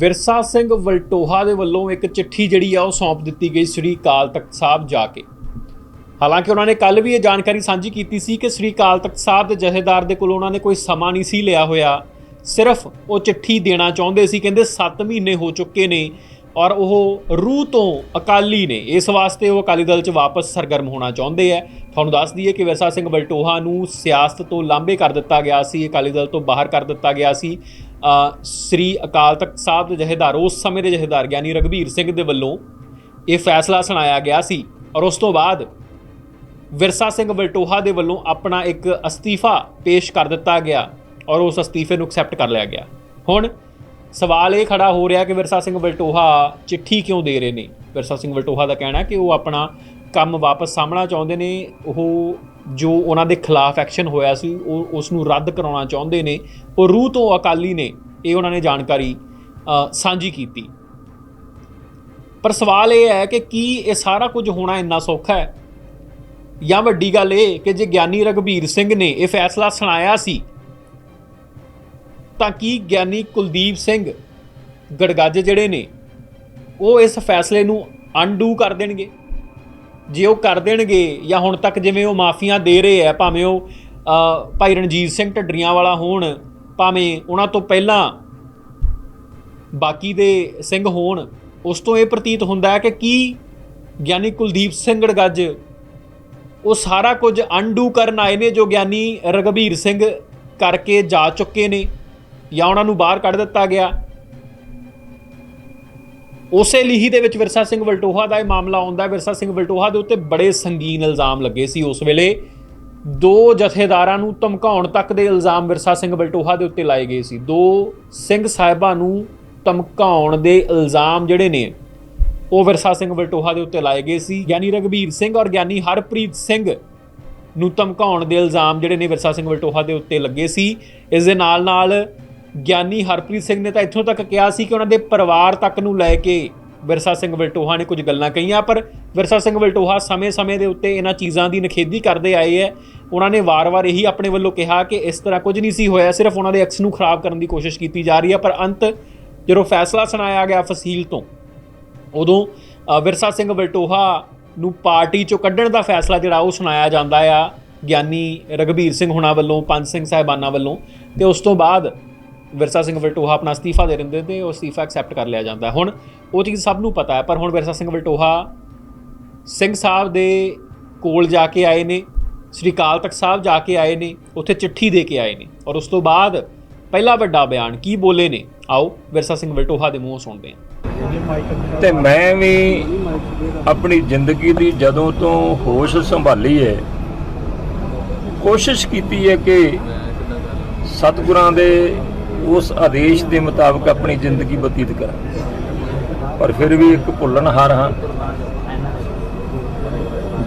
ਵਿਰਸਾ ਸਿੰਘ ਵਲਟੋਹਾ ਦੇ ਵੱਲੋਂ ਇੱਕ ਚਿੱਠੀ ਜਿਹੜੀ ਆ ਉਹ ਸੌਂਪ ਦਿੱਤੀ ਗਈ ਸ੍ਰੀ ਅਕਾਲ ਤਖਤ ਸਾਹਿਬ ਜਾ ਕੇ। ਹਾਲਾਂਕਿ ਉਹਨਾਂ ਨੇ ਕੱਲ ਵੀ ਇਹ ਜਾਣਕਾਰੀ ਸਾਂਝੀ ਕੀਤੀ ਸੀ ਕਿ ਸ੍ਰੀ ਅਕਾਲ ਤਖਤ ਸਾਹਿਬ ਦੇ ਜਥੇਦਾਰ ਦੇ ਕੋਲ ਉਹਨਾਂ ਨੇ ਕੋਈ ਸਮਾਂ ਨਹੀਂ ਸੀ ਲਿਆ ਹੋਇਆ। ਸਿਰਫ ਉਹ ਚਿੱਠੀ ਦੇਣਾ ਚਾਹੁੰਦੇ ਸੀ, ਕਹਿੰਦੇ 7 ਮਹੀਨੇ ਹੋ ਚੁੱਕੇ ਨੇ ਔਰ ਉਹ ਰੂਹ ਤੋਂ ਅਕਾਲੀ ਨੇ। ਇਸ ਵਾਸਤੇ ਉਹ ਅਕਾਲੀ ਦਲ 'ਚ ਵਾਪਸ ਸਰਗਰਮ ਹੋਣਾ ਚਾਹੁੰਦੇ ਆ। ਤੁਹਾਨੂੰ ਦੱਸ ਦਈਏ ਕਿ ਵਿਰਸਾ ਸਿੰਘ ਬਲਟੋਹਾ ਨੂੰ ਸਿਆਸਤ ਤੋਂ ਲਾਂਭੇ ਕਰ ਦਿੱਤਾ ਗਿਆ ਸੀ, ਅਕਾਲੀ ਦਲ ਤੋਂ ਬਾਹਰ ਕਰ ਦਿੱਤਾ ਗਿਆ ਸੀ। ਸ੍ਰੀ ਅਕਾਲ ਤਖਤ ਸਾਹਿਬ ਦੇ ਜਥੇਦਾਰ ਉਸ ਸਮੇਂ ਦੇ ਜਥੇਦਾਰ ਗਿਆਨੀ ਰਗਵੀਰ ਸਿੰਘ ਦੇ ਵੱਲੋਂ ਇਹ ਫੈਸਲਾ ਸੁਣਾਇਆ ਗਿਆ ਸੀ ਔਰ ਉਸ ਤੋਂ ਬਾਅਦ ਵਿਰਸਾ ਸਿੰਘ ਵਲਟੋਹਾ ਦੇ ਵੱਲੋਂ ਆਪਣਾ ਇੱਕ ਅਸਤੀਫਾ ਪੇਸ਼ ਕਰ ਦਿੱਤਾ ਗਿਆ ਔਰ ਉਸ ਅਸਤੀਫੇ ਨੂੰ ਐਕਸੈਪਟ ਕਰ ਲਿਆ ਗਿਆ। ਹੁਣ ਸਵਾਲ ਇਹ ਖੜਾ ਹੋ ਰਿਹਾ ਕਿ ਵਿਰਸਾ ਸਿੰਘ ਵਲਟੋਹਾ ਚਿੱਠੀ ਕਿਉਂ ਦੇ ਰਹੇ ਨੇ? ਵਿਰਸਾ ਸਿੰਘ ਵਲਟੋਹਾ ਦਾ ਕਹਿਣਾ ਕਿ ਉਹ ਆਪਣਾ ਕੰਮ ਵਾਪਸ ਸਾਹਮਣਾ ਚਾਹੁੰਦੇ ਨੇ, ਉਹ ਜੋ ਉਹਨਾਂ ਦੇ ਖਿਲਾਫ ਐਕਸ਼ਨ ਹੋਇਆ ਸੀ, ਉਹ ਉਸ ਨੂੰ ਰੱਦ ਕਰਾਉਣਾ ਚਾਹੁੰਦੇ ਨੇ, ਉਹ ਰੂਹ ਤੋਂ ਅਕਾਲੀ ਨੇ, ਇਹ ਉਹਨਾਂ ਨੇ ਜਾਣਕਾਰੀ ਸਾਂਝੀ ਕੀਤੀ। ਪਰ ਸਵਾਲ ਇਹ ਹੈ ਕਿ ਕੀ ਇਹ ਸਾਰਾ ਕੁਝ ਹੋਣਾ ਇੰਨਾ ਸੌਖਾ ਹੈ? ਜਾਂ ਵੱਡੀ ਗੱਲ ਇਹ ਕਿ ਜੇ ਗਿਆਨੀ ਰਗਵੀਰ ਸਿੰਘ ਨੇ ਇਹ ਫੈਸਲਾ ਸੁਣਾਇਆ ਸੀ, ਤਾਂ ਕੀ ਗਿਆਨੀ ਕੁਲਦੀਪ ਸਿੰਘ ਗੜਗੱਜ ਜਿਹੜੇ ਨੇ, ਉਹ ਇਸ ਫੈਸਲੇ ਨੂੰ ਅਨਡੂ ਕਰ ਦੇਣਗੇ? ਜੇ ਉਹ ਕਰ ਦੇਣਗੇ ਜਾਂ ਹੁਣ ਤੱਕ ਜਿਵੇਂ ਉਹ ਮਾਫੀਆਂ ਦੇ ਰਹੇ ਆ, ਭਾਵੇਂ ਉਹ ਭਾਈ ਰਣਜੀਤ ਸਿੰਘ ਢੱਡਰੀਆਂ ਵਾਲਾ ਹੋਣ, ਭਾਵੇਂ ਉਹਨਾਂ ਤੋਂ ਪਹਿਲਾਂ ਬਾਕੀ ਦੇ ਸਿੰਘ ਹੋਣ, ਉਸ ਤੋਂ ਇਹ ਪ੍ਰਤੀਤ ਹੁੰਦਾ ਹੈ ਕਿ ਕੀ ਗਿਆਨੀ ਕੁਲਦੀਪ ਸਿੰਘ ਗੜਗੱਜ ਉਹ ਸਾਰਾ ਕੁਝ ਅਨਡੂ ਕਰਨ ਆਏ ਨੇ ਜੋ ਗਿਆਨੀ ਰਗਵੀਰ ਸਿੰਘ ਕਰਕੇ ਜਾ ਚੁੱਕੇ ਨੇ ਜਾਂ ਉਹਨਾਂ ਨੂੰ ਬਾਹਰ ਕੱਢ ਦਿੱਤਾ ਗਿਆ। ਉਸੇ ਲੀਹੀ ਦੇ ਵਿੱਚ ਵਿਰਸਾ ਸਿੰਘ ਵਲਟੋਹਾ ਦਾ ਇਹ ਮਾਮਲਾ ਆਉਂਦਾ ਵਿਰਸਾ ਸਿੰਘ ਵਲਟੋਹਾ ਦੇ ਉੱਤੇ ਬੜੇ ਸੰਗੀਨ ਇਲਜ਼ਾਮ ਲੱਗੇ ਸੀ ਉਸ ਵੇਲੇ। ਦੋ ਜਥੇਦਾਰਾਂ ਨੂੰ ਧਮਕਾਉਣ ਤੱਕ ਦੇ ਇਲਜ਼ਾਮ ਵਿਰਸਾ ਸਿੰਘ ਵਲਟੋਹਾ ਦੇ ਉੱਤੇ ਲਾਏ ਗਏ ਸੀ। ਦੋ ਸਿੰਘ ਸਾਹਿਬਾਂ ਨੂੰ ਧਮਕਾਉਣ ਦੇ ਇਲਜ਼ਾਮ ਜਿਹੜੇ ਨੇ, ਉਹ ਵਿਰਸਾ ਸਿੰਘ ਵਲਟੋਹਾ ਦੇ ਉੱਤੇ ਲਾਏ ਗਏ ਸੀ। ਗਿਆਨੀ ਰਗਵੀਰ ਸਿੰਘ ਔਰ ਗਿਆਨੀ ਹਰਪ੍ਰੀਤ ਸਿੰਘ ਨੂੰ ਧਮਕਾਉਣ ਦੇ ਇਲਜ਼ਾਮ ਜਿਹੜੇ ਨੇ ਵਿਰਸਾ ਸਿੰਘ ਵਲਟੋਹਾ ਦੇ ਉੱਤੇ ਲੱਗੇ ਸੀ। ਇਸ ਦੇ ਨਾਲ ਨਾਲ ਗਿਆਨੀ ਹਰਪ੍ਰੀਤ ਸਿੰਘ ਨੇ ਤਾਂ ਇੱਥੋਂ ਤੱਕ ਕਿਹਾ ਸੀ ਕਿ ਉਹਨਾਂ ਦੇ ਪਰਿਵਾਰ ਤੱਕ ਨੂੰ ਲੈ ਕੇ ਵਿਰਸਾ ਸਿੰਘ ਵਲਟੋਹਾ ਨੇ ਕੁਝ ਗੱਲਾਂ ਕਹੀਆਂ, ਪਰ ਵਿਰਸਾ ਸਿੰਘ ਵਲਟੋਹਾ ਸਮੇਂ-ਸਮੇਂ ਦੇ ਉੱਤੇ ਇਹਨਾਂ ਚੀਜ਼ਾਂ ਦੀ ਨਖੇਦੀ ਕਰਦੇ ਆਏ ਹੈ। ਉਹਨਾਂ ਨੇ ਵਾਰ-ਵਾਰ ਇਹੀ ਆਪਣੇ ਵੱਲੋਂ ਕਿਹਾ ਕਿ ਇਸ ਤਰ੍ਹਾਂ ਕੁਝ ਨਹੀਂ ਸੀ ਹੋਇਆ, ਸਿਰਫ ਉਹਨਾਂ ਦੇ ਅਕਸ ਨੂੰ ਖਰਾਬ ਕਰਨ ਦੀ ਕੋਸ਼ਿਸ਼ ਕੀਤੀ ਜਾ ਰਹੀ ਹੈ, ਪਰ ਅੰਤ ਜਦੋਂ ਫੈਸਲਾ ਸੁਣਾਇਆ ਗਿਆ ਫਸੀਲ ਤੋਂ, ਉਦੋਂ ਵਿਰਸਾ ਸਿੰਘ ਵਲਟੋਹਾ ਨੂੰ ਪਾਰਟੀ ਚੋਂ ਕੱਢਣ ਦਾ ਫੈਸਲਾ ਜਿਹੜਾ ਉਹ ਸੁਣਾਇਆ ਜਾਂਦਾ ਆ, ਗਿਆਨੀ ਰਗਵੀਰ ਸਿੰਘ ਹੁਣਾਂ ਵੱਲੋਂ, ਪੰਜ ਸਿੰਘ ਸਾਹਿਬਾਨਾਂ ਵੱਲੋਂ, ਤੇ ਉਸ ਤੋਂ ਬਾਅਦ ਵਿਰਸਾ ਸਿੰਘ ਵਲਟੋਹਾ ਆਪਣਾ ਅਸਤੀਫਾ ਦੇ ਦਿੰਦੇ ਤੇ ਉਹ ਅਸਤੀਫਾ ਐਕਸੈਪਟ ਕਰ ਲਿਆ ਜਾਂਦਾ। ਹੁਣ ਉਹ ਚੀਜ਼ ਸਭ ਨੂੰ ਪਤਾ ਹੈ, ਪਰ ਹੁਣ ਵਿਰਸਾ ਸਿੰਘ ਵਲਟੋਹਾ ਸਿੰਘ ਸਾਹਿਬ ਦੇ ਕੋਲ ਜਾ ਕੇ ਆਏ ਨੇ, ਸ੍ਰੀ ਅਕਾਲ ਤਖਤ ਸਾਹਿਬ ਜਾ ਕੇ ਆਏ ਨੇ, ਉੱਥੇ ਚਿੱਠੀ ਦੇ ਕੇ ਆਏ ਨੇ ਔਰ ਉਸ ਤੋਂ ਬਾਅਦ ਪਹਿਲਾ ਵੱਡਾ ਬਿਆਨ ਕੀ ਬੋਲੇ ਨੇ? ਆਓ ਵਿਰਸਾ ਸਿੰਘ ਵਲਟੋਹਾ ਦੇ ਮੂੰਹੋਂ ਸੁਣਦੇ ਹਾਂ। ਤੇ ਮੈਂ ਵੀ ਆਪਣੀ ਜ਼ਿੰਦਗੀ ਦੀ ਜਦੋਂ ਤੋਂ ਹੋਸ਼ ਸੰਭਾਲੀ ਹੈ ਕੋਸ਼ਿਸ਼ ਕੀਤੀ ਹੈ ਕਿ ਸਤਿਗੁਰਾਂ ਦੇ ਉਸ ਆਦੇਸ਼ ਦੇ ਮੁਤਾਬਕ ਆਪਣੀ ਜ਼ਿੰਦਗੀ ਬਤੀਤ ਕਰਾਂ। ਪਰ ਫਿਰ ਵੀ ਇੱਕ ਭੁੱਲਣਹਾਰ ਹਾਂ।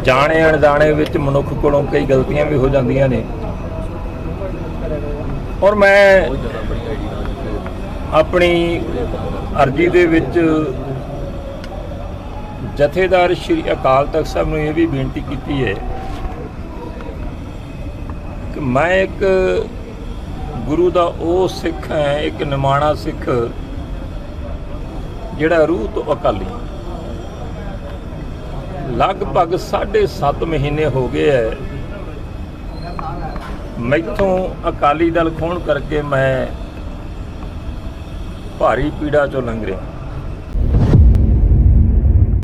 ਜਾਣੇ ਅਣਜਾਣੇ ਵਿੱਚ ਮਨੁੱਖ ਕੋਲੋਂ ਕਈ ਗਲਤੀਆਂ ਵੀ ਹੋ ਜਾਂਦੀਆਂ ਨੇ। ਔਰ ਮੈਂ ਆਪਣੀ ਅਰਜੀ ਦੇ ਵਿੱਚ ਜਥੇਦਾਰ ਸ਼੍ਰੀ ਅਕਾਲ ਤਖਤ ਸਾਹਿਬ ਨੂੰ ਇਹ ਵੀ ਬੇਨਤੀ ਕੀਤੀ ਹੈ ਕਿ ਮੈਂ ਇੱਕ ਗੁਰੂ ਦਾ ਉਹ ਸਿੱਖ ਹੈ, ਇੱਕ ਨਿਮਾਣਾ ਸਿੱਖ, ਜਿਹੜਾ ਰੂਹ ਤੋਂ ਅਕਾਲੀ। ਲਗਭਗ 7.5 ਮਹੀਨੇ ਹੋ ਗਏ ਹੈ ਮੈਥੋਂ ਅਕਾਲੀ ਦਲ ਖੋਣ ਕਰਕੇ ਮੈਂ ਭਾਰੀ ਪੀੜਾ ਚੋਂ ਲੰਘ ਰਿਹਾ।